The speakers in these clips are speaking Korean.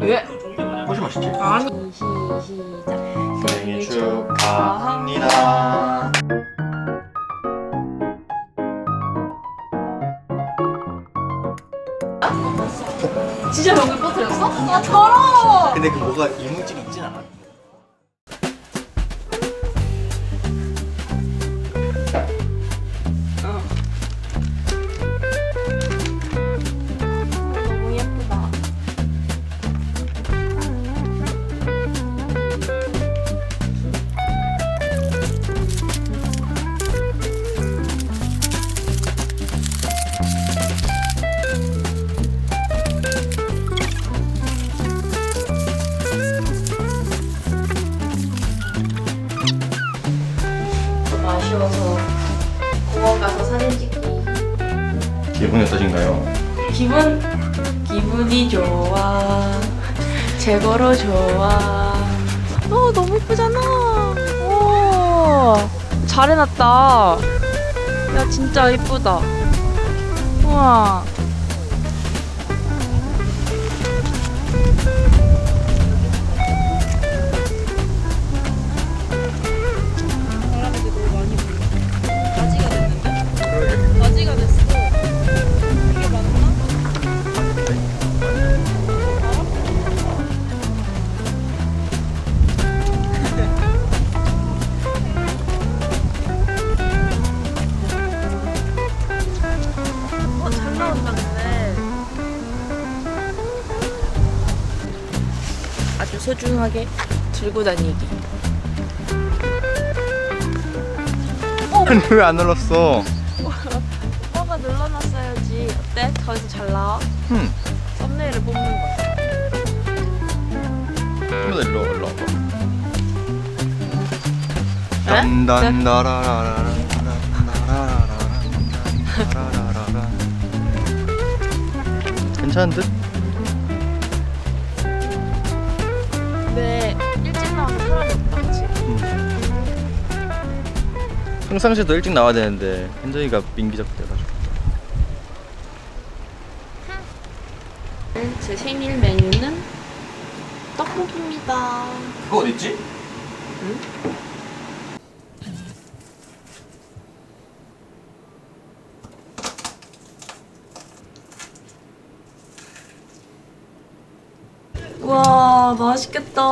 왜? 훨씬 맛있지? 아니 시, 시작 생일 축하합니다. 진짜 여기 퍼뜨렸어? 아 더러워 근데 그 뭐가 이물질이 최고로 좋아. 어 너무 예쁘잖아. 오 잘 해놨다. 야 진짜 예쁘다. 우와 소중하게 들고 다니기 왜 안 눌렀어? 오빠가 눌러놨어야지 어때? 거기서 잘 나와? 흠. 썸네일을 뽑는 거야 좀더 일로 일로 와봐. 에? 딴딴다라라라라라라라라라라라라. 괜찮은 듯? 평상시에도 일찍 나와야 되는데 현정이가 민기적 돼가지고. 제 생일 메뉴는 떡볶이입니다. 그거 어딨지? 와 맛있겠다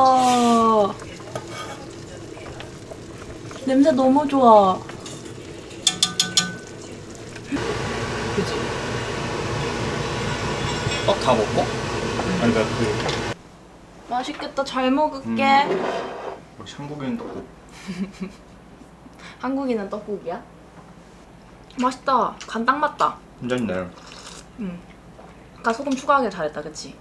냄새 너무 좋아. 그치? 떡 다 먹고? 아니 그니까 그 맛있겠다. 잘 먹을게. 역시 한국인 떡국. 한국인은 떡국이야? 맛있다. 간딱 맞다. 괜찮네 응. 아까 소금 추가하길 잘했다. 그치?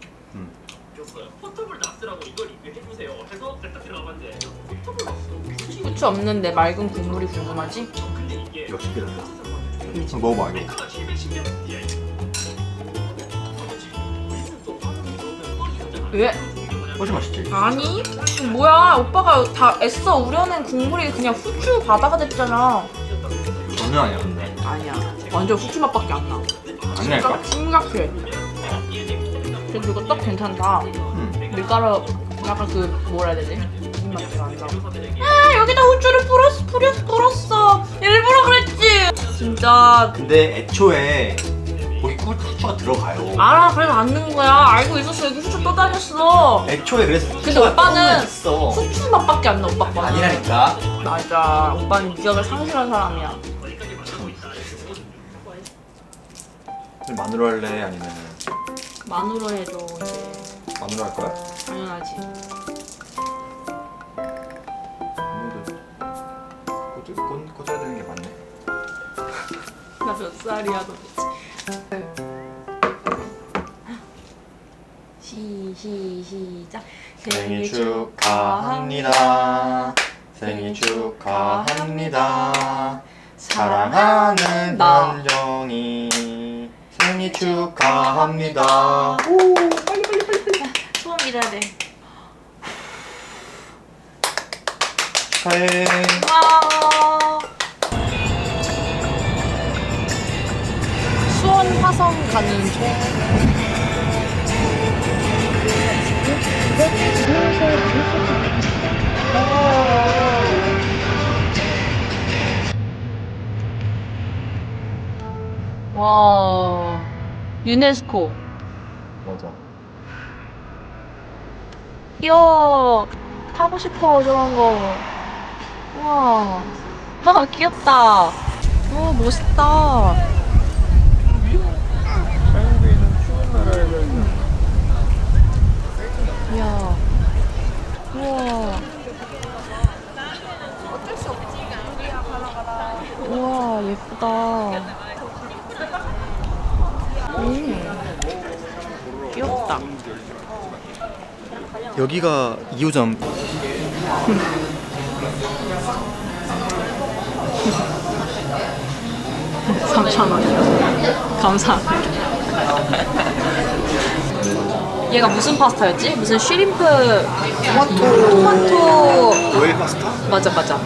음. 포토블 납스라고 이걸 리뷰해주세요. 해서 일단 들어가봤는데 포토블 납스 후추 없는데 맑은 국물이 궁금하지? 근데 이게 이거 쉽게 된다 한번 먹어봐 이거. 하나 710명 뒤에 왜? 훨씬 맛있지? 아니? 뭐야? 오빠가 다 애써. 우려낸 국물이 그냥 후추 바다가 됐잖아. 전혀 아니야 근데. 아니야. 완전 후추 맛밖에 안나. 안 날까? 심각해 그래도 이거 떡 괜찮다. 음. 밀가루 약간 그 뭐라 해야 되지? 아 여기다 후추를 뿌렸어 뿌렸어 뿌렸어. 일부러 그랬지. 진짜. 근데 애초에 거기 꿀 후추가 들어가요. 알아 그래서 안 넣은 거야. 알고 있었어. 여기 후추 또 다녔어. 애초에 그래서 근데 후추가 오빠는 있어. 후추 맛밖에 안 나 오빠 거는. 아니라니까. 맞아. 오빠는 기억을 상실한 사람이야. 마늘로 할래? 아니면 마누로 해줘 이제 마늘로 할 거야? 당연하지. 꽂, 꽂, 꽂아야 되는 게 맞네. 나 몇 살이야 도대체? 시, 시, 시작. 생일 축하합니다. 생일 축하합니다. 사랑하는 나. 현정이 생일 축하합니다. 소원 빌어야 돼 축하해. 와 수원 화성 가는 중. 와 유네스코. 맞아. 귀여워 타고 싶어 저런 거. 우와. 아 귀엽다. 오 멋있다 이야 우와 우와 예쁘다 음 귀엽다 여기가 2호점 3,000원. 감사합니다. 얘가 무슨 파스타였지? 무슨 쉬림프 토마토 토마토 오일 파스타? 맞아 맞아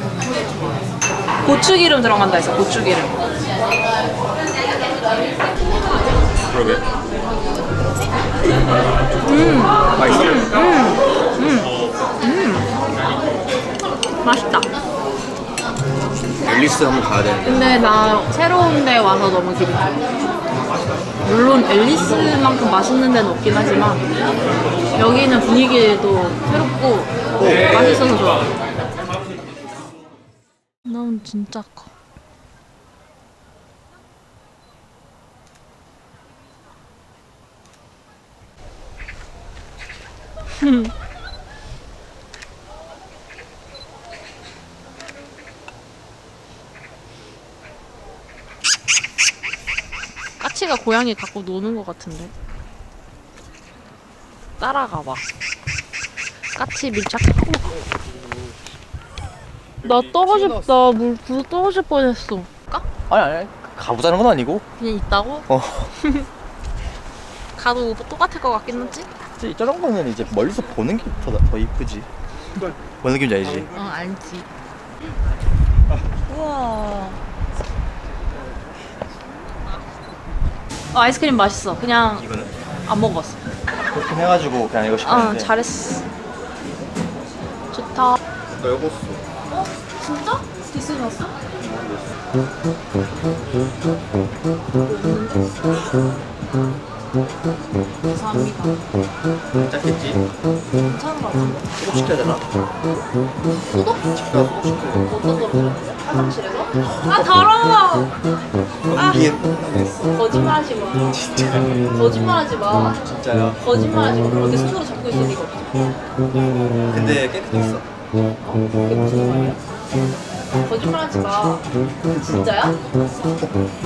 고추기름 들어간다 해서 고추기름 그러게. 음. 맛있어? 맛있다 앨리스 한번 가야 되는데. 근데 나 새로운 데 와서 너무 기분 좋아 물론 앨리스만큼 맛있는 데는 없긴 하지만 여기는 분위기도 새롭고 맛있어서 좋아 넌 진짜 커 까치가 고양이 갖고 노는 것 같은데 따라가 봐 까치 밀착하고 나 떨어졌다 물 부서 떨어질 뻔했어 까? 아니 아니 가보자는 건 아니고. 그냥 있다고? 어. 가도 똑같을 것 같긴 하지? 이제 저런 거는 이제 멀리서 보는 게 더 더 이쁘지. 뭔 느낌인지 알지? 어 알지 우와 어, 아이스크림 맛있어 그냥 이거는 안 먹었어 그렇게 해가지고 그냥 이거 아 시켰는데. 잘했어 좋다 나 이거 써. 진짜? 디스니 왔어? 감사합니다. 짰겠지? 괜찮은 것 같은데? 소독 시켜야 되나? 소독? 시켜 소독 시켜. 어떤 걸로? 화장실에서? 아 더러워! 아. 이게 거짓말하지 마. 진짜. 거짓말하지 마. 진짜야. 거짓말하지 마. 어디 스스로 잡고 있을 리가 없어. 근데 깨끗했어. 무슨 말이야? 거짓말하지 마. 진짜야?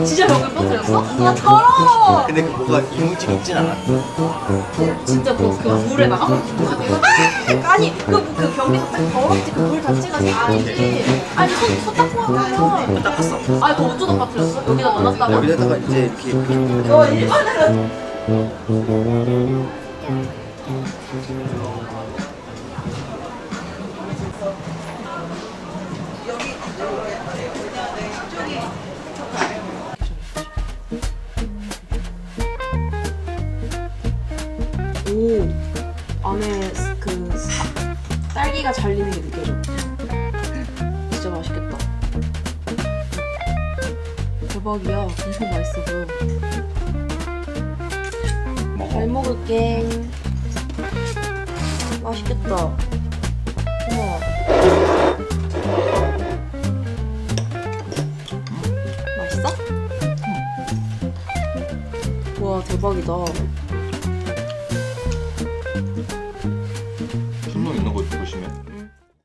진짜 여기 빠뜨렸어? 아 더러워! 근데 그 뭐가 이물질 있진 않아. 진짜 뭐그 물에다가? 아니 그, 그 변기에서 딱 더럽지 그 물 자체가 아니지 아니 손, 손 닦고 하면 닦았어. 아니 그거 어쩌다 빠뜨렸어? 여기다 넣어놨다가? 여기다가 이제 이렇게 너 일반으로 오. 안에 그 사- 딸기가 잘리는 게 느껴져. 진짜 맛있겠다. 대박이야. 엄청 맛있어 보여 잘 먹을게. 맛있겠다. 우와. 맛있어? 와 대박이다